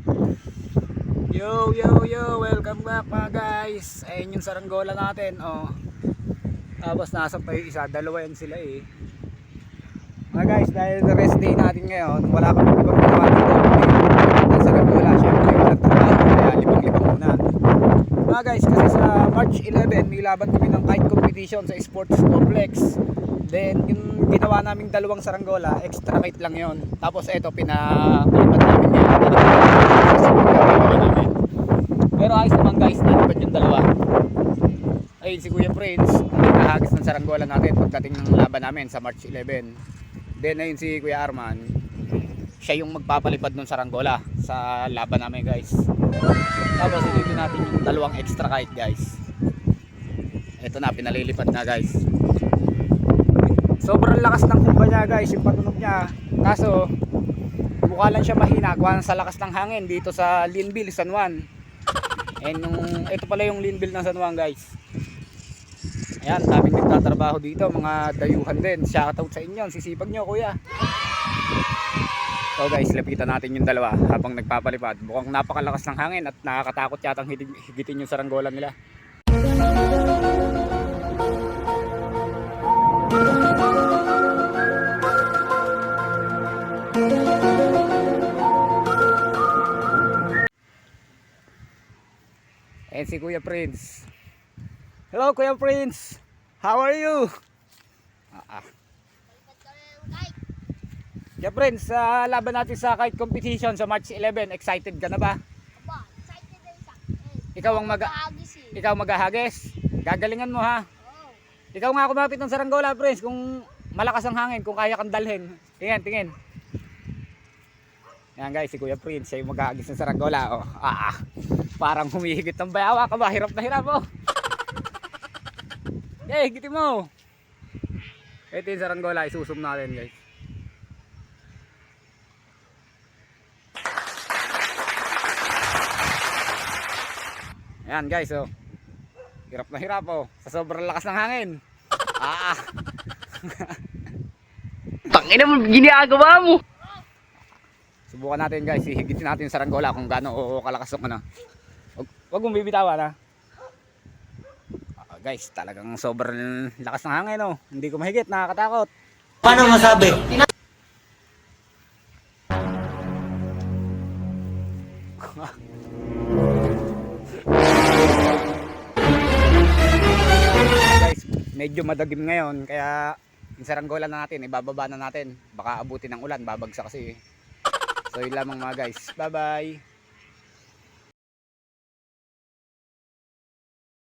Yo, yo, yo, welcome back mga guys. Ayun yung saranggola natin, oh. Tapos nasa pa yung isa, dalawa yan sila eh. Mga guys, dahil the rest day natin ngayon, wala kami ibang ginawa dito. Ang saranggola, syempre, walang trabaho, kaya libang-libang muna. Mga guys, kasi sa March 11, may laban kami ng kite competition sa sports complex. Then, yung ginawa naming dalawang saranggola, extra kite lang yon. Tapos ito, pinapalipad namin. Pero ayos naman guys, nalipad yung dalawa. Ayun si Kuya Prince, nahagis ng saranggola natin pagdating ng laban namin sa March 11. Then ayun si Kuya Arman, siya yung magpapalipad ng saranggola sa laban namin guys. Tapos ilipin natin yung dalawang extra kite guys. Ito na, pinalilipad na guys. Sobrang lakas ng humba niya guys, yung patunog niya. Kaso, mukha lang siya mahina gawa sa lakas ng hangin dito sa Linville, San Juan. And yung, ito pala yung Linville ng San Juan guys. Ayan, daming nagtatrabaho dito, mga dayuhan din. Shoutout sa inyo, sisipag nyo kuya. So guys, lapitan natin yung dalawa habang nagpapalipad. Mukhang napakalakas ng hangin at nakakatakot yatang higitin yung saranggola nila. Ayan si Kuya Prince. Hello Kuya Prince. How are you? Ah, ah. Kuya Prince, sa laban natin sa kite competition sa March 11, excited ka na ba? Aba, excited na isa. Eh, Ikaw ang mag eh. ikaw maghahagis. Gagalingan mo ha. Oo. Ikaw nga kumapit ng saranggola, Prince, kung malakas ang hangin, kung kaya kang dalhin. Tingin, tingin. Yan guys, si Kuya Prince, siya yung maghahagis ng saranggola. Oh, ah, ah. Parang humihigit ng bayawa ka ba? Hirap na hirap oh. Eh, higitin mo. Ito yung saranggola, isusum natin guys. Ayan guys, oh. Hirap na hirap oh. Sa sobrang lakas ng hangin. Ah. Tangina mo, ginagawa mo. Subukan natin guys, hihigitin natin yung saranggola kung gaano o kalakas yung ano. Wag, wag mong bibitawan ha. Guys, talagang sobrang lakas ng hangin oh. Hindi ko mahigit, nakakatakot. Paano masabi? guys, medyo madagim ngayon kaya yung saranggola na natin, ibababa na natin. Baka abutin ng ulan, babagsak kasi. So yun lamang mga guys. Bye bye.